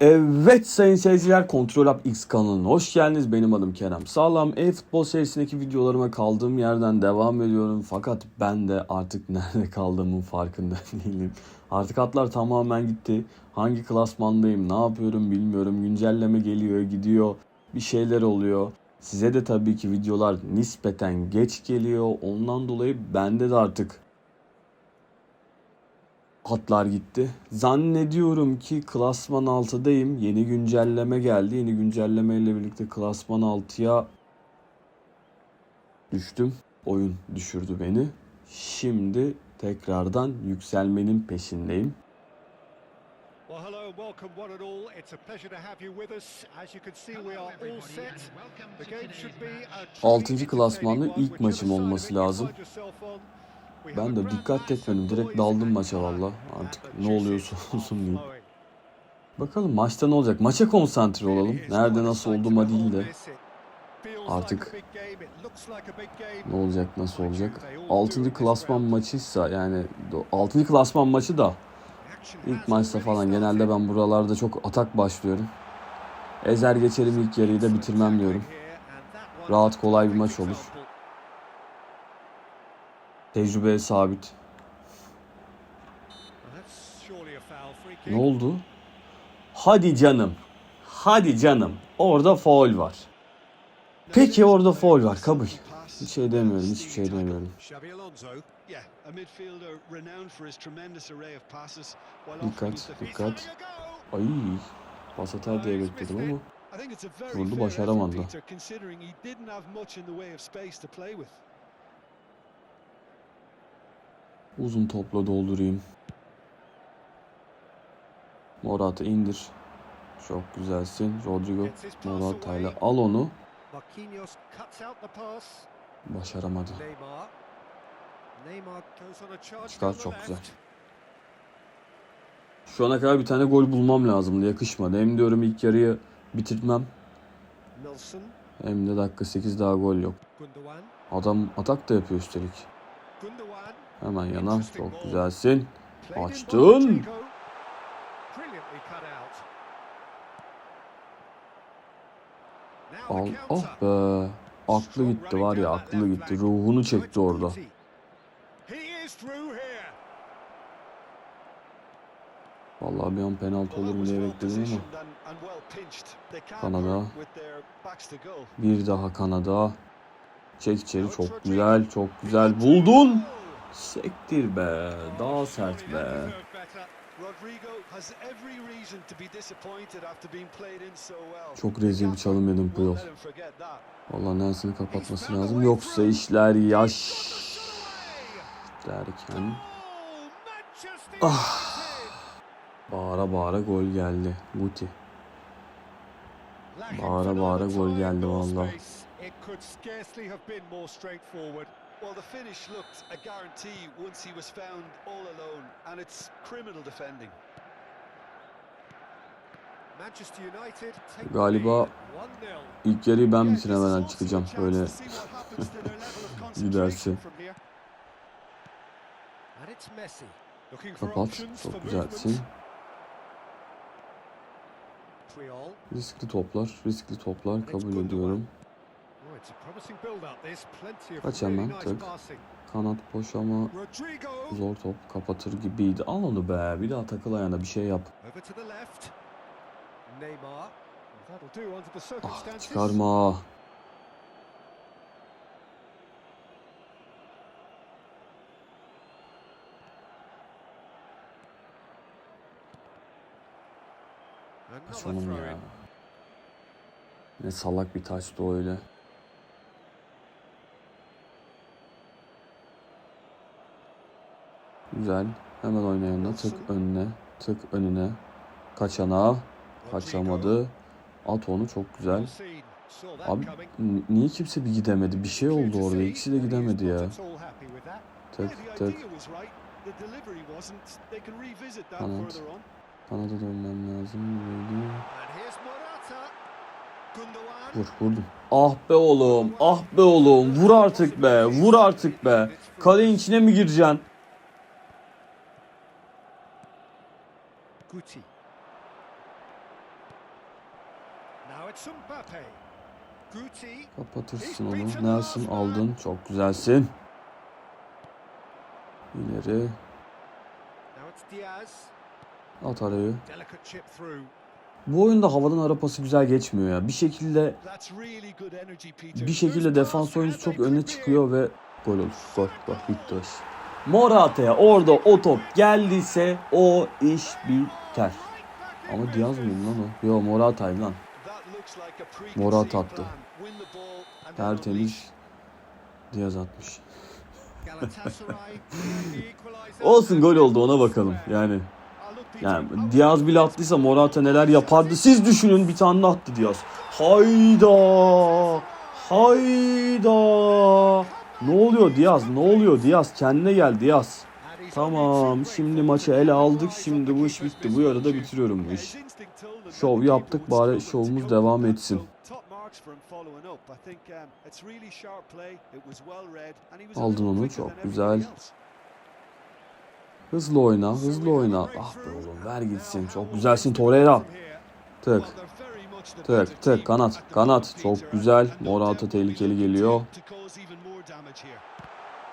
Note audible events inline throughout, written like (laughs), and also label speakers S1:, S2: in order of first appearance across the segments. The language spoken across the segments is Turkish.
S1: Evet sayın seyirciler Kontrol Up X kanalına hoş geldiniz. Benim adım Kerem Sağlam. E-futbol serisindeki videolarıma kaldığım yerden devam ediyorum. Fakat ben de artık (laughs) nerede kaldığımın farkında (laughs) değilim. Artık hatlar tamamen gitti. Hangi klasmandayım, ne yapıyorum bilmiyorum. Güncelleme geliyor, gidiyor. Bir şeyler oluyor. Size de tabii ki videolar nispeten geç geliyor. Ondan dolayı bende de artık hatlar gitti. Zannediyorum ki klasman 6'dayım. Yeni güncelleme geldi. Yeni güncelleme ile birlikte klasman 6'ya düştüm. Oyun düşürdü beni. Şimdi tekrardan yükselmenin peşindeyim.
S2: Well, hello, welcome one and all. It's a pleasure to have you with us. As you can see, we are all set. The game should be a truly
S1: Altıncı klasmanlı
S2: entertaining
S1: ilk maçım olması lazım. Ben de dikkat etmedim. Direkt daldım maça valla. Artık ne oluyorsa (laughs) olsun diyeyim. Bakalım maçta ne olacak? Maça konsantre olalım. Nerede nasıl olduğuma değil de artık ne olacak nasıl olacak. 6. klasman maçıysa yani 6. klasman maçı da ilk maçta falan genelde ben buralarda çok atak başlıyorum. Ezer geçerim ilk yarıyı da bitirmem diyorum. Rahat kolay bir maç olur. Tecrübeye sabit. Ne oldu? Hadi canım. Hadi canım. Orada faul var. Peki orada faul var kabul. Bir şey demiyorum, hiçbir şey demiyorum. Dikkat, dikkat. Ay. Pas atar diye bekledim ama. Vurdu, başaramadı.
S2: effort, Peter, considering he didn't have much in the way of space to play with.
S1: Uzun topla doldurayım. Morat'ı indir. Çok güzelsin. Rodrigo Morata'yla
S2: away.
S1: al onu. Başaramadı. Çıkar, çok güzel. Şu ana kadar bir tane gol bulmam lazımdı. Yakışmadı. Hem diyorum ilk yarıyı bitirmem. Hem de dakika 8 daha gol yok. Adam atak da yapıyor üstelik. Hemen yana. Çok güzelsin. Açtın. Al.
S2: counter.
S1: be. Aklı gitti var ya aklı gitti. Ruhunu çekti orada. Vallahi bir an penaltı olur mu diye bekledim ama. Kanada. Bir daha Kanada. Çek içeri çok güzel çok güzel buldun. Sektir be. Daha sert be. Çok rezil bir çalım yedim Puyol. Vallahi Nelson'ı kapatması lazım. Yoksa işler yaş derken
S2: Ah.
S1: bağıra bağıra gol geldi. Guti. Bağıra bağıra gol geldi vallahi.
S2: Well, the finish looked a guarantee once he was found all alone, and it's criminal defending.
S1: Galiba
S2: lead, 1-0.
S1: İlk yarıyı ben bitiremeden çıkacağım böyle (laughs) giderse.
S2: concentration from here. And it's Messi. Looking for
S1: Kapat.
S2: options
S1: Çok güzelsin. Riskli toplar, riskli toplar kabul ediyorum. Kaç hemen, tık. Kanat boş ama zor top kapatır gibiydi. Al onu be. Bir daha takıl ayağına bir şey yap. Ah çıkarma. Kaç
S2: throw
S1: ya. Ne salak bir taçtı o öyle. Güzel. Hemen oyna yanına. Tık önüne. Tık önüne. Kaçana. Kaçamadı. At onu çok güzel. Abi niye kimse bir gidemedi? Bir şey oldu orada. İkisi de gidemedi ya. Tık tık. Kanat. Kanada dönmem lazım.
S2: Gundogan.
S1: Vur vurdum. Ah be oğlum. Ah be oğlum. Vur artık be. Vur artık be. Kalenin içine mi gireceksin?
S2: Guti. Now it's Mbappe. Guti.
S1: Kapatırsın onu. Nelson aldın. Çok güzelsin. İleri.
S2: Now it's Diaz.
S1: At arayı. Bu oyunda havadan ara pası güzel geçmiyor ya. Bir şekilde bir şekilde defans oyuncusu çok öne çıkıyor ve gol olur. Gol. Bak bitti. Morata'ya orada o top geldiyse o iş biter. Ama Diaz mıydı lan o? Yo Morata'ydı lan. Morat attı. Tertemiz Diaz atmış. (laughs) Olsun gol oldu ona bakalım. Yani yani Diaz bile attıysa Morata neler yapardı. Siz düşünün bir tane attı Diaz. Hayda! Hayda! Ne oluyor Diaz? Ne oluyor Diaz? Kendine gel Diaz. Tamam şimdi maçı ele aldık. Şimdi bu iş bitti. Bu yarıda bitiriyorum bu iş. Şov yaptık bari şovumuz devam etsin. Aldın onu, çok güzel. Hızlı oyna, hızlı oyna. Ah be oğlum ver gitsin. Çok güzelsin Torreira. Tık, tık, tık. Kanat, kanat. Çok güzel. Morata tehlikeli geliyor.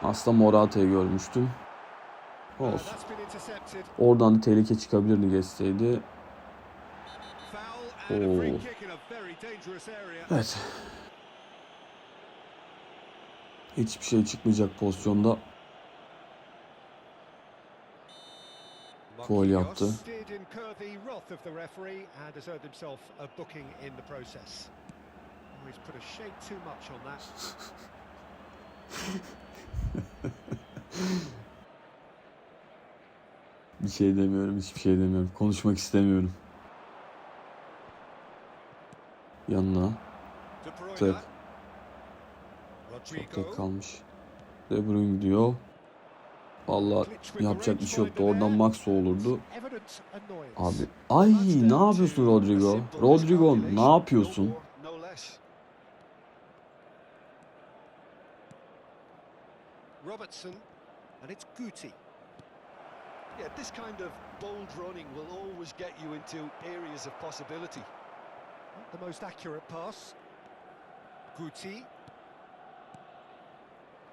S1: Aslında Morata'yı görmüştüm. Olsun. Oradan da tehlike çıkabilirdi geçseydi. Oo. Evet. Hiçbir şey çıkmayacak pozisyonda. Foul yaptı. (laughs) Bir şey demiyorum, hiçbir şey demiyorum. Konuşmak istemiyorum. Yanına. Tık. Çok tek kalmış. De Bruyne gidiyor. Vallahi yapacak bir şey yoktu. Oradan Max olurdu. Abi ay ne yapıyorsun Rodrigo? Rodrigo ne yapıyorsun?
S2: Robertson and it's Guti. Yeah, this kind of bold running will always get you into areas of possibility. Not the most accurate pass. Guti.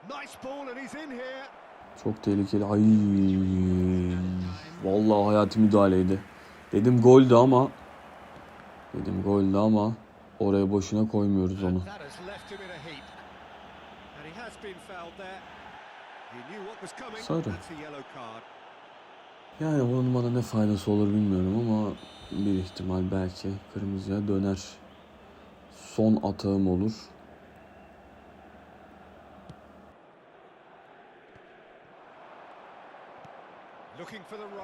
S2: Nice ball and he's in here.
S1: Çok tehlikeli. Ay. Vallahi hayati müdahaleydi. Dedim goldü ama dedim goldü ama oraya boşuna koymuyoruz onu.
S2: That has left him in a heap. And he has been fouled there. He knew what was coming.
S1: Sarı. Yani bunun bana ne faydası olur bilmiyorum ama bir ihtimal belki kırmızıya döner. Son atağım olur.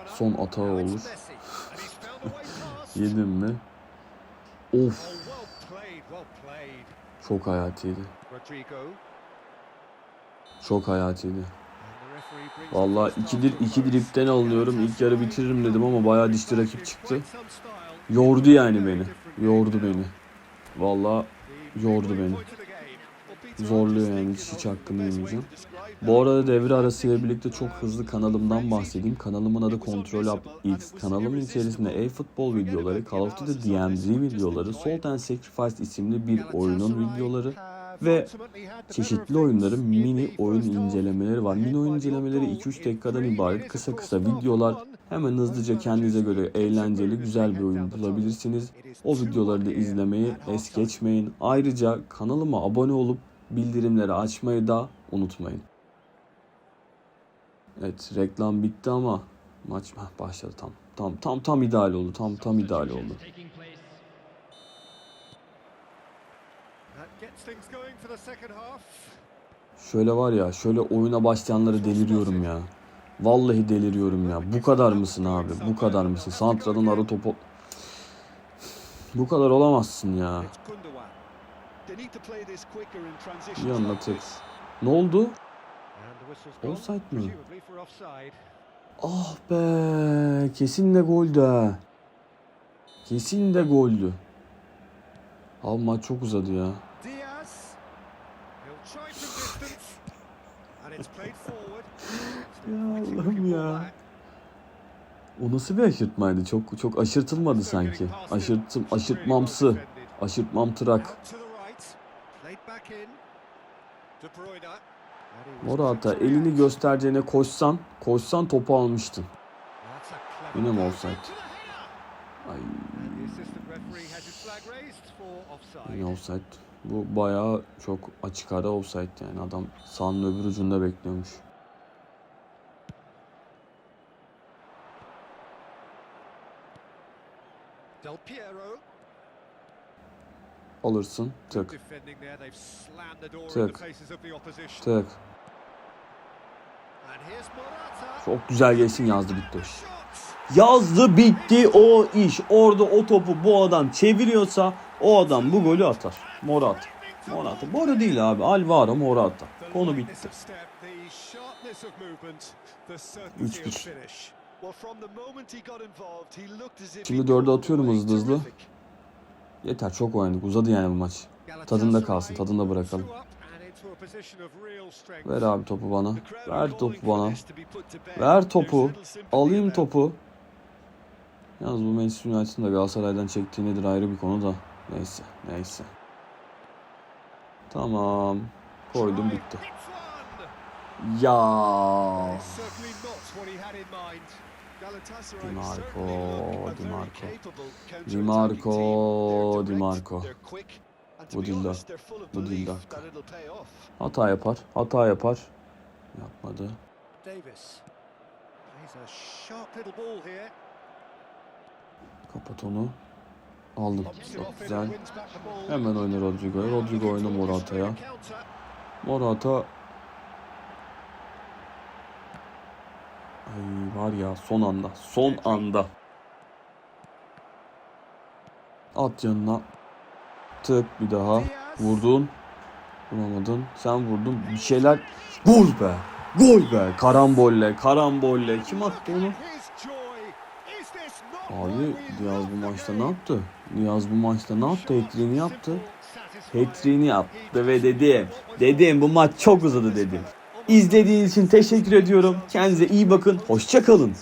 S1: Son atağı olur. (laughs) Yedim mi? Of
S2: Oh,
S1: çok hayatiydi. Çok hayatiydi.
S2: The first
S1: iki, dripten alıyorum. İlk yarı bitiririm dedim ama bayağı dişli rakip çıktı. Yordu yani beni. Yordu beni. Vallahi
S2: The
S1: yordu beni. Zorluyor yani, hiç- hiç hakkını yemeyeceğim. Bu arada devre arasıyla birlikte çok hızlı kanalımdan bahsedeyim. Kanalımın adı Control Up X. Kanalımın içerisinde e-futbol videoları, Call of Duty DMZ videoları, Salt and Sacrifice isimli bir oyunun videoları ve çeşitli oyunların mini oyun incelemeleri var. Mini oyun incelemeleri 2-3 dakikadan ibaret kısa kısa videolar. Hemen hızlıca kendinize göre eğlenceli güzel bir oyun bulabilirsiniz. O videoları da izlemeyi es geçmeyin. Ayrıca kanalıma abone olup bildirimleri açmayı da unutmayın. Evet reklam bitti ama maç başladı tam. Tam tam tam ideal oldu. Tam tam ideal oldu. Şöyle var ya şöyle oyuna başlayanları deliriyorum ya. Vallahi deliriyorum ya. Bu kadar mısın abi? Bu kadar mısın? Santra'dan ara topu... Bu kadar olamazsın ya. Bir
S2: this.
S1: Ne oldu? Offside mi? Ah be. Kesin de goldü ha. Kesin de goldü. Abi maç çok uzadı ya. Ya Allah'ım ya. O nasıl bir aşırtmaydı? Çok çok aşırtılmadı sanki. Aşırtım, aşırtmamsı. Aşırtmam tırak. Morata elini göstereceğine koşsan, koşsan topu almıştın. Yine mi offside? Ay
S2: For offside.
S1: Bu bayağı çok açık ara offside yani adam sahanın öbür ucunda bekliyormuş.
S2: Del Piero.
S1: Alırsın. Tık Tık. tık. Çok güzel geçsin yazdı bitti. Yazdı bitti o iş. Orada o topu bu adam çeviriyorsa o adam bu golü atar. Morata. Morata. Boru değil abi. Alvaro Morata. Konu bitti.
S2: of step, the sharpness of movement, the certainty of
S1: 3-1.
S2: finish. Well, from the moment he got involved, he looked as if
S1: Şimdi dörde atıyorum hızlı hızlı. Yeter çok oynadık. Uzadı yani bu maç. Tadında kalsın, tadında bırakalım. Ver abi topu bana. Ver topu bana. Ver topu. Alayım topu. Yalnız bu Manchester United'ın da Galatasaray'dan çektiği nedir ayrı bir konu da. Neyse. Neyse. Tamam. Koydum bitti. Ya. Di Marco, Di Marco. Di Marco, Di Marco. Bu
S2: of
S1: Bu
S2: off.
S1: Hata yapar. Hata yapar. Yapmadı.
S2: Davis plays a sharp little ball here.
S1: Kapat onu. Aldım. Çok güzel. Hemen oyna Rodrigo'ya. Rodrigo oyna Morata'ya. Morata Ay var ya son anda. Son anda. At yanına. Tık bir daha. Vurdun. Vuramadın. Sen vurdun. Bir şeyler. Gol be. Gol be. Karambolle. Karambolle. Kim attı onu?
S2: His joy. Is this not
S1: Abi Diaz bu maçta ne yaptı? Diaz bu maçta ne yaptı? Hat-trick'ini yaptı. Hat-trick'ini yaptı ve dedim. Dedim bu maç çok uzadı dedim. İzlediğiniz için teşekkür ediyorum. Kendinize iyi bakın. Hoşça kalın.